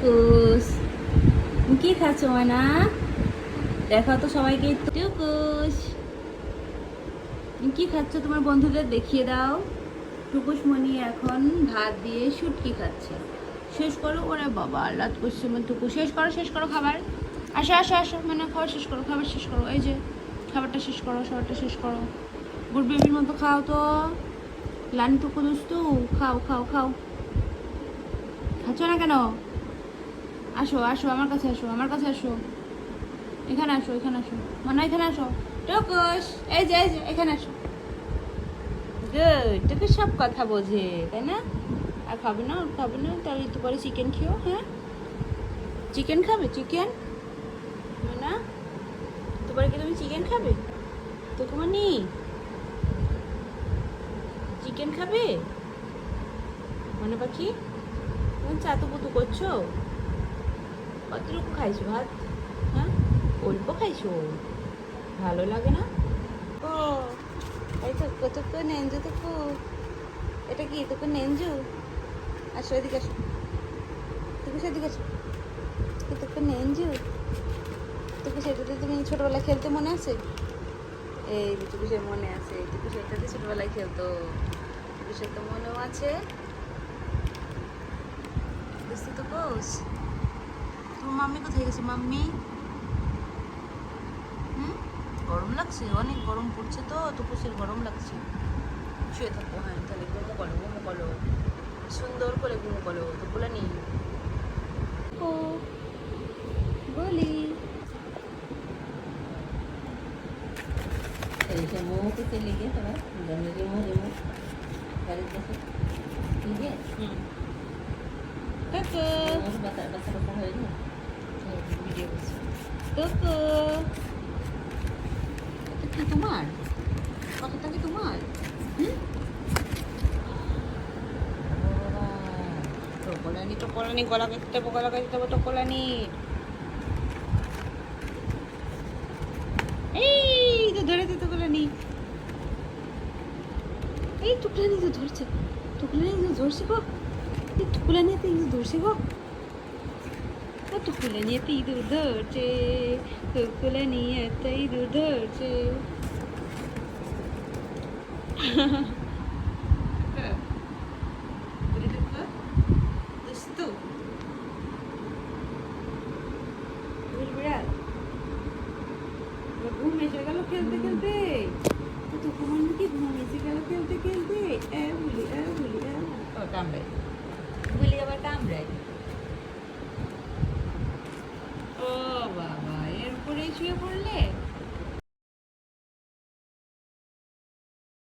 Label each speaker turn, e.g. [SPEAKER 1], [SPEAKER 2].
[SPEAKER 1] টুকুস। কি খাচ্ছ ময়না দেখো তো সবাইকে, টুকুস। কি খাচ্ছ? তোমার বন্ধুদের দেখিয়ে দাও। টুকুস মনি এখন ভাত দিয়ে শুটকি খাচ্ছে। শেষ করো ওরে বাবা আল্লাহ করছে টুকু। শেষ করো শেষ করো খাবার। আসো আসো আসো মানে খাবার শেষ করো, খাবার শেষ করো। এই যে, খাবারটা শেষ করো, খাবারটা শেষ করো। গুড বেবির মতো খাও তো। লানি টুকু দুস্তু, খাও খাও খাও। খাচ্ছ না কেন? আসো আসো, আমার কাছে আসো, আমার কাছে আসো। এখানে আসো এখানে আসো। মানে এখানে আসো। টুকুস, এই যে এখানে আসো। গুড তোকে সব কথা বোঝে, তাই না? আর খাবে না খাবে না, তাহলে একটু পরে চিকেন খেও হ্যাঁ? চিকেন খাবে চিকেন না তোমার কি তুমি চিকেন খাবে? তো কুমানি চিকেন খাবে? মনে পাখি, তুমি চাতু পুতু করছ? কতটুকু খাইছো ভাত? হ্যাঁ? অল্প খাইছো। ভালো লাগে না? ও এই তো কতক্ষণ নেঞ্জু তোকু। এটা কি তোকে নেঞ্জু আসো এদিকে আসো। তোকে সেদিকে আসো। তোকে নেঞ্জু তোকে সেটাতে তুমি ছোটবেলায় খেলতে মনে আছে? এই টুকু সে মনে আছে টুকু সেটাতে ছোটবেলায় খেলতো। টুকু সে তো মনেও আছে। বুঝতে তো তোমার মাম্মি কোথায় গেছে মাম্মি হুম গরম লাগছে অনেক গরম পড়ছে তো টুকুসের গরম লাগছে শুয়ে থাকবো হ্যাঁ তাহলে ঘুমো করো ঘুমো করো সুন্দর করে ঘুমো করো তো বলে নি ও বলি
[SPEAKER 2] ऐसे मुंह पे चले गए थोड़ा गंदे रिमो रिमो कर जैसे ठीक है
[SPEAKER 1] হুম কাকু
[SPEAKER 2] और बता बता बता हो ना
[SPEAKER 1] করছি কাকু কি তোমার কথাটা কি তোমার হুম টকলানি টকলানি গলা কাটতে হবে গলা কাটতে হবে টকলানি এই তো ধরেছে টকলানি এই টুকলানি তো ধরছে টুকলানি তো ধরছে গো এই টুকলানি তো ধরছে গো। ও টুকলানি তো ইঁদুর ধরছে টুকলানি তো ইঁদুর ধরছে ঘুম এসে গেল খেলতে খেলতে তো ঘুমান কি ঘুম এসে গেল খেলতে খেলতে এ বলি এ বলি এ কামড়াই বলি আবার কামড়াই ও বাবা এরপরেই শুয়ে পড়লে?